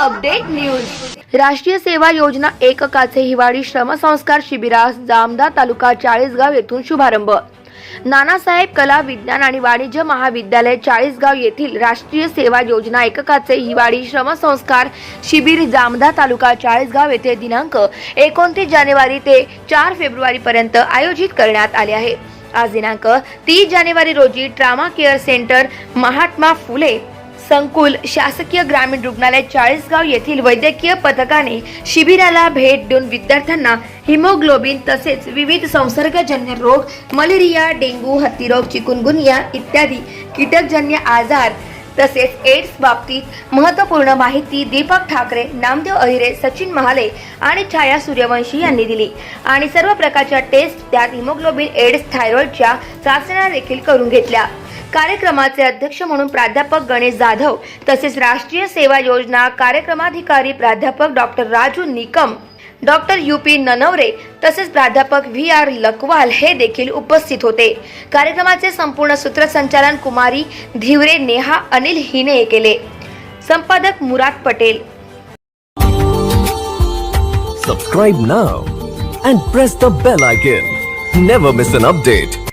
Update news. राष्ट्रीय सेवा योजना एककाचे हिवाळी श्रमसंस्कार शिबिरास जामदा तालुका चाळीसगाव येथून शुभारंभ. नानासाहेब कला विज्ञान आणि वाणिज्य महाविद्यालय चाळीसगाव येथील राष्ट्रीय सेवा योजना एककाचे हिवाळी श्रमसंस्कार शिबिर जामदा तालुका चाळीसगाव येथे दिनांक एकोणतीस जानेवारी ते चार फेब्रुवारी पर्यंत आयोजित करण्यात आले आहे. आज दिनांक तीस जानेवारी रोजी trauma care centre Mahatma Phule संकुल शासकीय ग्रामीण रुग्णालय चाळीसगाव येथील वैद्यकीय पथकाने शिबिराला भेट देऊन विद्यार्थ्यांना हिमोग्लोबिन तसेच विविध संसर्गजन्य रोग मलेरिया डेंग्यू हत्तीरोग चिकुनगुनिया इत्यादी कीटकजन्य आजार तसेच एड्स बाबतीत महत्त्वपूर्ण माहिती दीपक ठाकरे नामदेव अहिरे सचिन महाले आणि छाया सूर्यवंशी यांनी दिली. आणि सर्व प्रकारच्या टेस्ट त्यात हिमोग्लोबिन एड्स थायरॉइडच्या चाचण्या देखील करून घेतल्या. कार्यक्रमाचे अध्यक्ष म्हणून प्राध्यापक गणेश जाधव तसेच राष्ट्रीय सेवा योजना कार्यक्रमाधिकारी प्राध्यापक doctor Raju Nikam doctor U P Nanaware तसेच प्राध्यापक व्ही आर लकवाल हे देखील उपस्थित होते. कार्यक्रमाचे संपूर्ण सूत्रसंचालन कुमारी धिवरे नेहा अनिल हिने केले. संपादक मुराद Patel. Subscribe now and press the bell icon. Never miss an update.